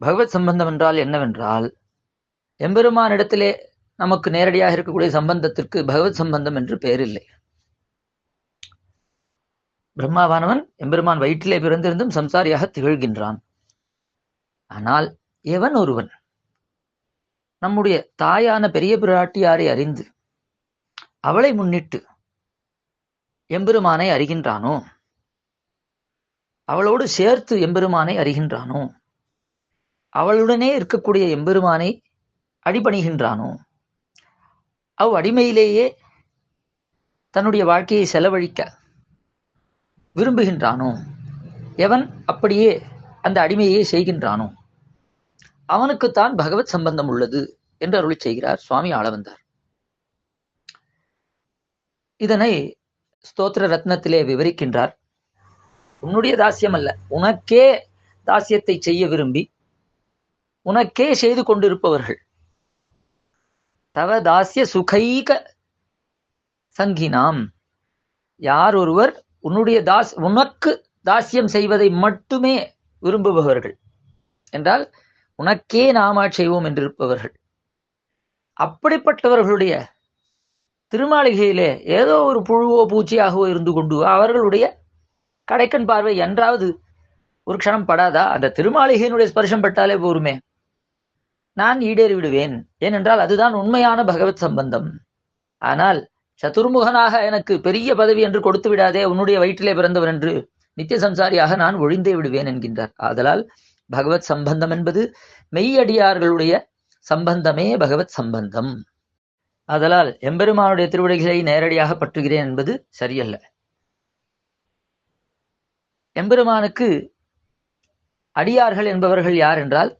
பகவத் சம்பந்தம் என்றால் என்னவென்றால் எம்பெருமானிடத்திலே நமக்கு நேரடியாக இருக்கக்கூடிய சம்பந்தத்திற்கு பகவத் சம்பந்தம் என்று பெயர் இல்லை. பிரம்மாவானவன் எம்பெருமான் வயிற்றிலே பிறந்திருந்தும் சம்சாரியாக திகழ்கின்றான். ஆனால் எவன் ஒருவன்? நம்முடைய தாயான பெரிய பிராட்டியாரை அறிந்து அவளை முன்னிட்டு எம்பெருமானை அறிகின்றானோ? அவளோடு சேர்த்து எம்பெருமானை அறிகின்றானோ? அவளுடனே இருக்கக்கூடிய எம்பெருமானை அடிபணிகின்றானோ? அவ் அடிமையிலேயே தன்னுடைய வாழ்க்கையை செலவழிக்க விரும்புகின்றானோ? எவன் அப்படியே அந்த அடிமையை செய்கின்றானோ? அவனுக்குத்தான் பகவத் சம்பந்தம் உள்ளது என்று அருளி செய்கிறார் சுவாமி ஆளவந்தார். இதனை ஸ்தோத்திர ரத்னத்திலே விவரிக்கின்றார். உன்னுடைய தாசியம் அல்ல உனக்கே தாசியத்தை செய்ய விரும்பி உனக்கே செய்து கொண்டிருப்பவர்கள். தவ தாசிய சுகைக சங்கினாம். யார் ஒருவர் உன்னுடைய தாஸ் உனக்கு தாசியம் செய்வதை மட்டுமே விரும்புபவர்கள். என்றால் உனக்கே நாம செய்வோம் என்றிருப்பவர்கள். அப்படிப்பட்டவர்களுடைய திருமாளிகையிலே ஏதோ ஒரு புழுவோ பூச்சியாகவோ இருந்து கொண்டு அவர்களுடைய கடைக்கண் பார்வை என்றாவது ஒரு க்ஷணம் படாதா? அந்த திருமாளிகையினுடைய ஸ்பர்ஷம் பட்டாலே போருமே. நான் ஈடேறி விடுவேன் ஏனென்றால் அதுதான் உண்மையான பகவத் சம்பந்தம். ஆனால் சதுர்முகனாக எனக்கு பெரிய பதவி என்று கொடுத்து விடாதே உன்னுடைய வயிற்றிலே பிறந்தவர் என்று நித்திய சம்சாரியாக நான் ஒழிந்தே விடுவேன் என்கின்றார். ஆதலால் பகவத் சம்பந்தம் என்பது மெய்யடியார்களுடைய சம்பந்தமே பகவத் சம்பந்தம். அதலால் எம்பெருமானுடைய திருவிடைகளை நேரடியாக பற்றுகிறேன் என்பது சரியல்ல. எம்பெருமானுக்கு அடியார்கள் என்பவர்கள் யார் என்றால்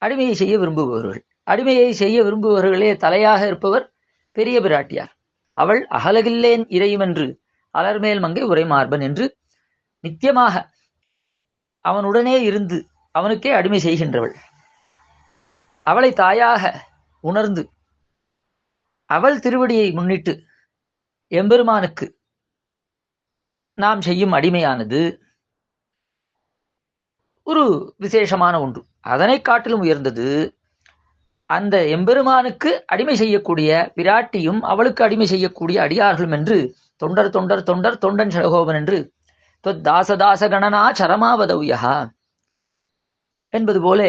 அடிமையை செய்ய விரும்புபவர்கள். அடிமையை செய்ய விரும்புபவர்களே தலையாக இருப்பவர் பெரிய பிராட்டியார். அவள் அகலகில்லேன் இறையும் என்று அலர்மேல் மங்கை உரைமார்பன் என்று நித்தியமாக அவனுடனே இருந்து அவனுக்கே அடிமை செய்கின்றவள். அவளை தாயாக உணர்ந்து அவள் திருவடியை முன்னிட்டு எம்பெருமானுக்கு நாம் செய்யும் அடிமையானது ஒரு விசேஷமான ஒன்று. அதனை காட்டிலும் உயர்ந்தது. அந்த எம்பெருமானுக்கு அடிமை செய்யக்கூடிய பிராட்டியும் அவளுக்கு அடிமை செய்யக்கூடிய அடியார்களும் என்று தொண்டர் தொண்டர் தொண்டர் தொண்டன் சடகோபன் என்று தாசதாச கணனா சரமாவதவ்யா என்பது போல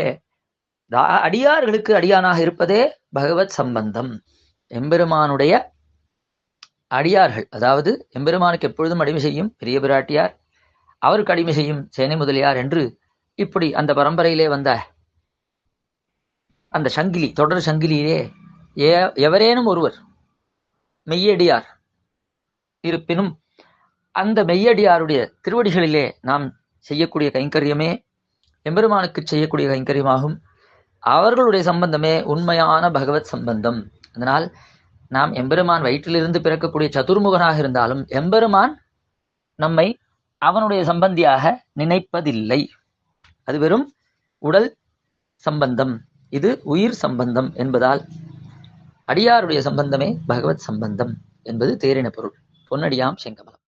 அடியார்களுக்கு அடியானாக இருப்பதே பகவத் சம்பந்தம். எம்பெருமானுடைய அடியார்கள் அதாவது எம்பெருமானுக்கு எப்பொழுதும் அடிமை செய்யும் பெரிய பிராட்டியார் அவருக்கு அடிமை செய்யும் சேனை முதலியார் என்று இப்படி அந்த பரம்பரையிலே வந்த அந்த சங்கிலி தொடர் சங்கிலியிலே ஏ எவரேனும் ஒருவர் மெய்யடியார் இருப்பினும் அந்த மெய்யடியாருடைய திருவடிகளிலே நாம் செய்யக்கூடிய கைங்கரியமே எம்பெருமானுக்கு செய்யக்கூடிய கைங்கரியமாகும். அவர்களுடைய சம்பந்தமே உண்மையான பகவத் சம்பந்தம். அதனால் நாம் எம்பெருமான் வயிற்றிலிருந்து பிறக்கக்கூடிய சதுர்முகனாக இருந்தாலும் எம்பெருமான் நம்மை அவனுடைய சம்பந்தியாக நினைப்பதில்லை. அது வெறும் உடல் சம்பந்தம். இது உயிர் சம்பந்தம் என்பதால் அடியாருடைய சம்பந்தமே பகவத் சம்பந்தம் என்பது தேரின பொருள். பொன்னடியாம் செங்கமலம்.